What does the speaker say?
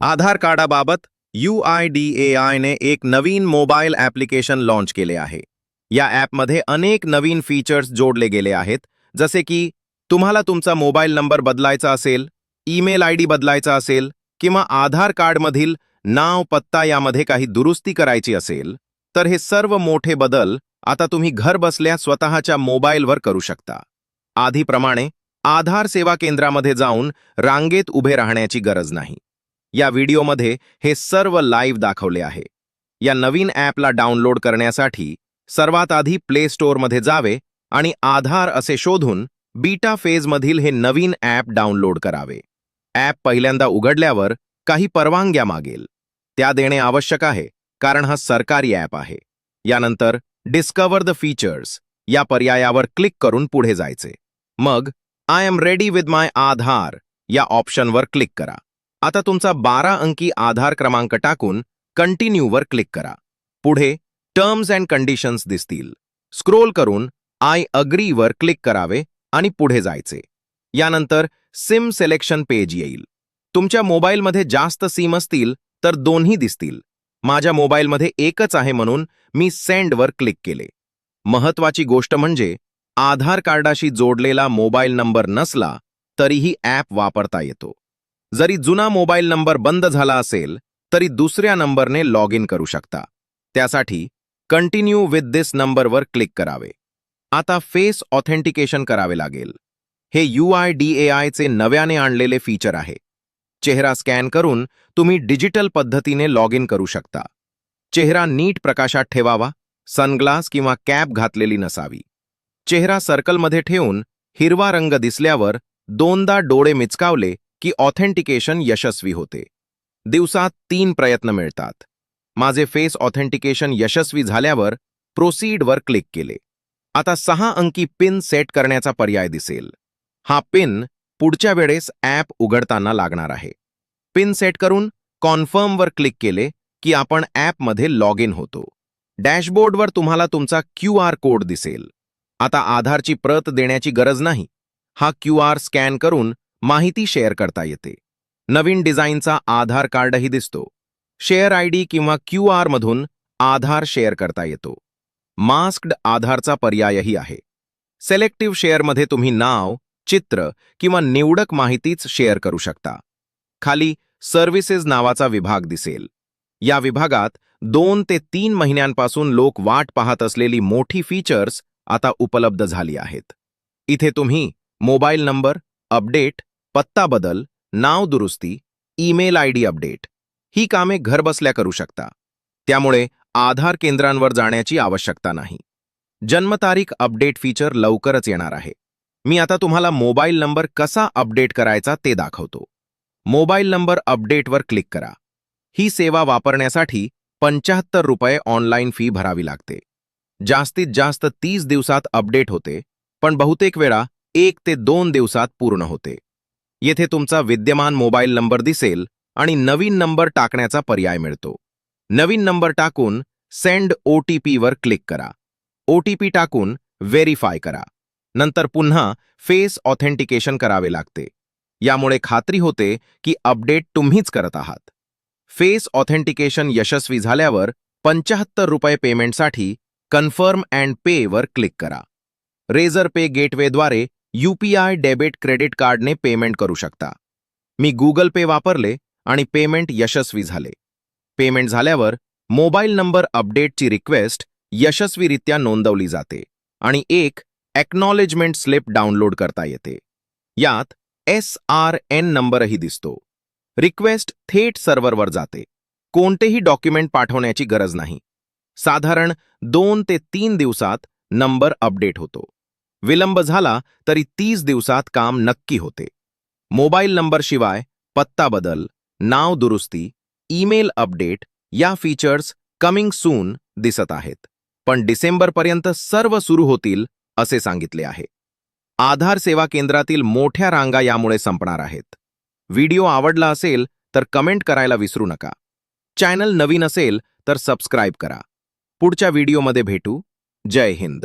आधार कार्डाबाबत U I D A आयने एक नवीन मोबाईल ॲप्लिकेशन लाँच केले आहे. या ॲपमध्ये अनेक नवीन फीचर्स जोडले गेले आहेत जसे की तुम्हाला तुमचा मोबाईल नंबर बदलायचा असेल ईमेल आय डी बदलायचा असेल किंवा आधार कार्डमधील नाव पत्ता यामध्ये काही दुरुस्ती करायची असेल तर हे सर्व मोठे बदल आता तुम्ही घर बसल्या स्वतःच्या मोबाईलवर करू शकता. आधीप्रमाणे आधार सेवा केंद्रामध्ये जाऊन रांगेत उभे राहण्याची गरज नाही. या व्हिडिओमध्ये हे सर्व लाईव्ह दाखवले आहे. या नवीन ॲपला डाउनलोड करण्यासाठी सर्वात आधी प्ले स्टोअरमध्ये जावे आणि आधार असे शोधून बीटा फेजमधील हे नवीन ॲप डाउनलोड करावे. ॲप पहिल्यांदा उघडल्यावर काही परवानग्या मागेल. त्या देणे आवश्यक आहे कारण हा सरकारी ॲप आहे. यानंतर डिस्कवर द फीचर्स या पर्यायावर क्लिक करून पुढे जायचे. मग I am ready with my Aadhaar या ऑप्शनवर क्लिक करा. आता तुमचा बारा अंकी आधार क्रमांक टाकून कंटिन्यूवर क्लिक करा. पुढे टर्म्स अँड कंडिशन्स दिसतील. स्क्रोल करून आय अग्रीवर क्लिक करावे आणि पुढे जायचे. यानंतर सिम सिलेक्शन पेज येईल. तुमच्या मोबाईलमध्ये जास्त सिम असतील तर दोन्ही दिसतील. माझ्या मोबाईलमध्ये एकच आहे म्हणून मी सेंडवर क्लिक केले. महत्वाची गोष्ट म्हणजे आधार कार्डाशी जोडलेला मोबाईल नंबर नसला तरीही ॲप वापरता येतो. जरी जुना मोबाईल नंबर बंद झाला असेल तरी दुसऱ्या नंबरने लॉग इन करू शकता. त्यासाठी कंटिन्यू विथ दिस नंबरवर क्लिक करावे. आता फेस ऑथेंटिकेशन करावे लागेल. हे यू आय डी ए आयचे नव्याने आणलेले फीचर आहे. चेहरा स्कॅन करून तुम्ही डिजिटल पद्धतीने लॉग इन करू शकता. चेहरा नीट प्रकाशात ठेवावा सनग्लास किंवा कॅप घातलेली नसावी. चेहरा सर्कलमध्ये ठेवून हिरवा रंग दिसल्यावर दोनदा डोळे मिचकावले की ऑथेंटिकेशन यशस्वी होते. दिवसात तीन प्रयत्न मिळतात. माझे फेस ऑथेंटिकेशन यशस्वी झाल्यावर प्रोसीडवर क्लिक केले. आता सहा अंकी पिन सेट करण्याचा पर्याय दिसेल. हा पिन पुढच्या वेळेस ॲप उघडताना लागणार आहे. पिन सेट करून कॉन्फर्मवर क्लिक केले की आपण ॲपमध्ये लॉग इन होतो. डॅशबोर्डवर तुम्हाला तुमचा क्यू आर कोड दिसेल. आता आधारची प्रत देण्याची गरज नाही. हा क्यू आर स्कॅन करून माहिती शेअर करता येते. नवीन डिझाईनचा आधार कार्डही दिसतो. शेअर आय डी किंवा क्यू आरमधून आधार शेअर करता येतो. मास्क्ड आधारचा पर्यायही आहे. सेलेक्टिव्ह शेअरमध्ये तुम्ही नाव चित्र किंवा निवडक माहितीच शेअर करू शकता. खाली सर्व्हिसेस नावाचा विभाग दिसेल. या विभागात दोन ते तीन महिन्यांपासून लोक वाट पाहत असलेली मोठी फीचर्स आता उपलब्ध झाली आहेत. इथे तुम्ही मोबाईल नंबर अपडेट पत्ता बदल नाव दुरुस्ती ईमेल आय डी अपडेट. ही कामे घरबसल्या करू शकता. त्यामुळे आधार केंद्रांवर जाण्याची आवश्यकता नाही. जन्मतारीख अपडेट फीचर लवकरच येणार आहे. मी आता तुम्हाला मोबाईल नंबर कसा अपडेट करायचा ते दाखवतो. मोबाईल नंबर अपडेटवर क्लिक करा. ही सेवा वापरण्यासाठी पंच्याहत्तर रुपये ऑनलाईन फी भरावी लागते. जास्तीत जास्त तीस दिवसात अपडेट होते पण बहुतेक वेळा एक ते दोन दिवसात पूर्ण होते. येथे तुमचा विद्यमान मोबाईल नंबर दिसेल आणि नवीन नंबर टाकण्याचा पर्याय मिळतो. नवीन नंबर टाकून सेंड ओ टी पीवर क्लिक करा. ओ टी पी टाकून व्हेरीफाय करा. नंतर पुन्हा फेस ऑथेंटिकेशन करावे लागते. यामुळे खात्री होते की अपडेट तुम्हीच करत आहात. फेस ऑथेंटिकेशन यशस्वी झाल्यावर पंचाहत्तर रुपये पेमेंटसाठी कन्फर्म अँड पे वर क्लिक करा. रेझर पे गेटवेद्वारे यूपीआय डेबिट क्रेडिट कार्डने पेमेंट करू शकता. मी गुगल पे वापरले आणि पेमेंट यशस्वी झाले. पेमेंट झाल्यावर मोबाईल नंबर अपडेटची रिक्वेस्ट यशस्वीरित्या नोंदवली जाते आणि एक एक्नॉलेजमेंट स्लिप डाउनलोड करता येते. यात एस आर एन नंबरही दिसतो. रिक्वेस्ट थेट सर्व्हरवर जाते. कोणतेही डॉक्युमेंट पाठवण्याची गरज नाही. साधारण दोन ते तीन दिवसात नंबर अपडेट होतो. विलंब झाला तरी तीस दिवसात काम नक्की होते. मोबाईल नंबरशिवाय पत्ता बदल नाव दुरुस्ती ईमेल अपडेट या फीचर्स कमिंग सून दिसत आहेत. पण डिसेंबरपर्यंत सर्व सुरू होतील असे सांगितले आहे. आधार सेवा केंद्रातील मोठ्या रांगा यामुळे संपणार आहेत. व्हिडिओ आवडला असेल तर कमेंट करायला विसरू नका. चॅनल नवीन असेल तर सबस्क्राईब करा. पुढच्या व्हिडिओमध्ये भेटू. जय हिंद.